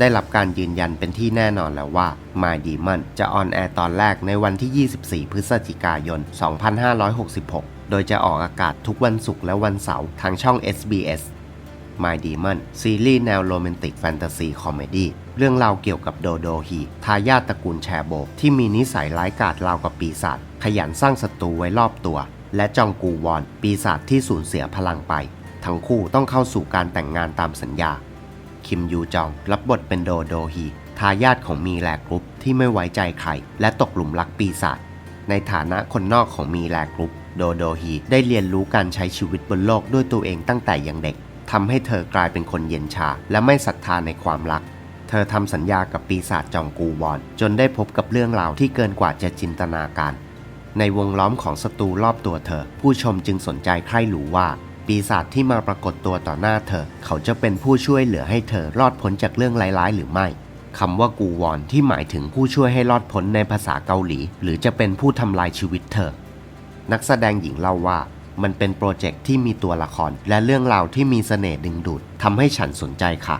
ได้รับการยืนยันเป็นที่แน่นอนแล้วว่า My Demon จะออนแอร์ตอนแรกในวันที่ 24 พฤศจิกายน 2566 โดยจะออกอากาศทุกวันศุกร์และวันเสาร์ทางช่อง SBS My Demon ซีรีส์แนวโรแมนติกแฟนตาซีคอมเมดี้เรื่องราวเกี่ยวกับโดโดฮีทายาทตระกูลแชโบ ที่มีนิสัยร้ายกาจราวกับปีศาจขยันสร้างศัตรูไว้รอบตัว และจองกูวอน ปีศาจที่สูญเสียพลังไป ทั้งคู่ต้องเข้าสู่การแต่งงานตามสัญญา คิมยูจอง รับบทเป็นโดโดฮีทายาทของมีแลกรุ๊ปที่ไม่ไว้ใจใครและตกหลุมรักปีศาจในฐานะคนนอกของมีแลกรุ๊ปโดโดฮีได้เรียนรู้การใช้ชีวิตบนโลกด้วยตัวเองตั้งแต่ยังเด็กทำให้เธอกลายเป็นคนเย็นชา และไม่ศรัทธาในความรัก เธอทำสัญญากับปีศาจจองกูวอน จนได้พบกับเรื่องราวที่เกินกว่าจะจินตนาการ ในวงล้อมของศัตรูรอบตัวเธอ ผู้ชมจึงสนใจใคร่รู้ว่า ปีศาจที่มาปรากฏตัวต่อหน้าเธอ เขาจะเป็นผู้ช่วยเหลือให้เธอรอดพ้นจากเรื่องร้ายๆ หรือไม่คำว่ากูวอนที่หมายถึงผู้ช่วยให้รอดพ้นในภาษาเกาหลี หรือจะเป็นผู้ทำลายชีวิตเธอ นักแสดงหญิงเล่าว่ามันเป็นโปรเจกต์ที่มีตัวละครและเรื่องราวที่มีเสน่ห์ดึงดูดทำให้ฉันสนใจค่ะ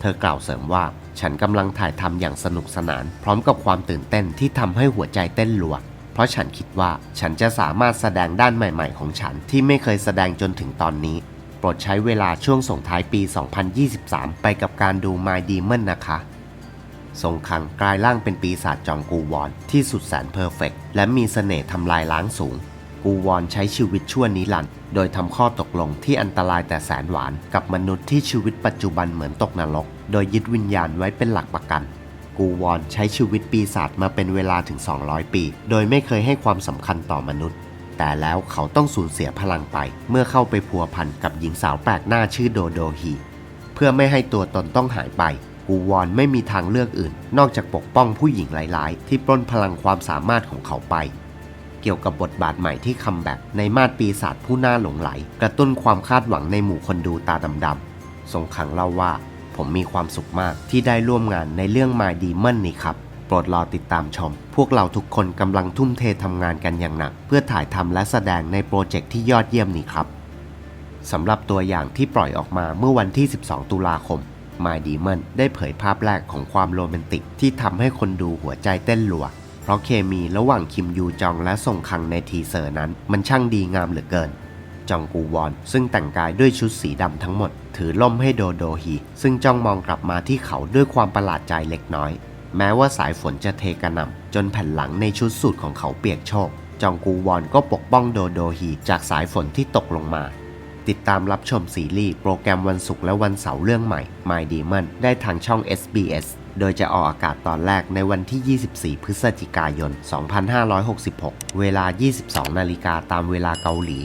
เธอกล่าวเสริมว่าฉันกำลังถ่ายทำอย่างสนุกสนาน พร้อมกับความตื่นเต้นที่ทำให้หัวใจเต้นรัว เพราะฉันคิดว่าฉันจะสามารถแสดงด้านใหม่ ๆ ของฉันที่ไม่เคยแสดงจนถึงตอนนี้ โปรดใช้เวลาช่วงส่งท้ายปี 2023 ไปกับการดู My Demon นะคะทรงคังกลายร่างเป็นปีศาจจองกูวอนที่สุดแสนเพอร์เฟกต์และมีเสน่ห์ทำลายล้างสูง กูวอนใช้ชีวิตชั่วนิรันด์โดยทำข้อตกลงที่อันตรายแต่แสนหวานกับมนุษย์ที่ชีวิตปัจจุบันเหมือนตกนรก โดยยึดวิญญาณไว้เป็นหลักประกัน กูวอนใช้ชีวิตปีศาจมาเป็นเวลาถึง 200 ปี โดยไม่เคยให้ความสำคัญต่อมนุษย์ แต่แล้วเขาต้องสูญเสียพลังไป เมื่อเข้าไปพัวพันกับหญิงสาวแปลกหน้าชื่อโดโดฮีเพื่อไม่ให้ตัวตนต้องหายไป กูวอนไม่มีทางเลือกอื่น นอกจากปกป้องผู้หญิงหลาย ๆ ที่ปล้นพลังความสามารถของเขาไปเกี่ยวกับบทบาทใหม่ที่คัมแบ็กในมาดปีศาจผู้น่าหลงไหล กระตุ้นความคาดหวังในหมู่คนดูตาดำๆทรงขังเล่าว่า ผมมีความสุขมากที่ได้ร่วมงานในเรื่อง My Demon นี่ครับ โปรดรอติดตามชม พวกเราทุกคนกำลังทุ่มเททำงานกันอย่างหนัก เพื่อถ่ายทำและแสดงในโปรเจกต์ที่ยอดเยี่ยมนี้ครับสำหรับตัวอย่างที่ปล่อยออกมาเมื่อวันที่ 12 ตุลาคม My Demon ได้เผยภาพแรกของความโรแมนติกที่ทำให้คนดูหัวใจเต้นรัว เพราะเคมีระหว่างคิมยูจองและซงคังในทีเซอร์นั้น มันช่างดีงามเหลือเกิน จองกูวอน ซึ่งแต่งกายด้วยชุดสีดำทั้งหมด ถือล่มให้โดโดฮีซึ่งจ้องมองกลับมาที่เขาด้วยความประหลาดใจเล็กน้อย แม้ว่าสายฝนจะเทกระหน่ำจนแผ่นหลังในชุดสูทของเขาเปียกโชกจองกูวอนก็ปกป้องโดโดฮีจากสายฝนที่ตกลงมา ติดตามรับชมซีรีส์โปรแกรมวันศุกร์และวันเสาร์เรื่องใหม่ My Demon ได้ทางช่อง SBS โดยจะออกอากาศตอนแรกในวันที่ 24 พฤศจิกายน 2566 เวลา 22 นาฬิกาตามเวลาเกาหลี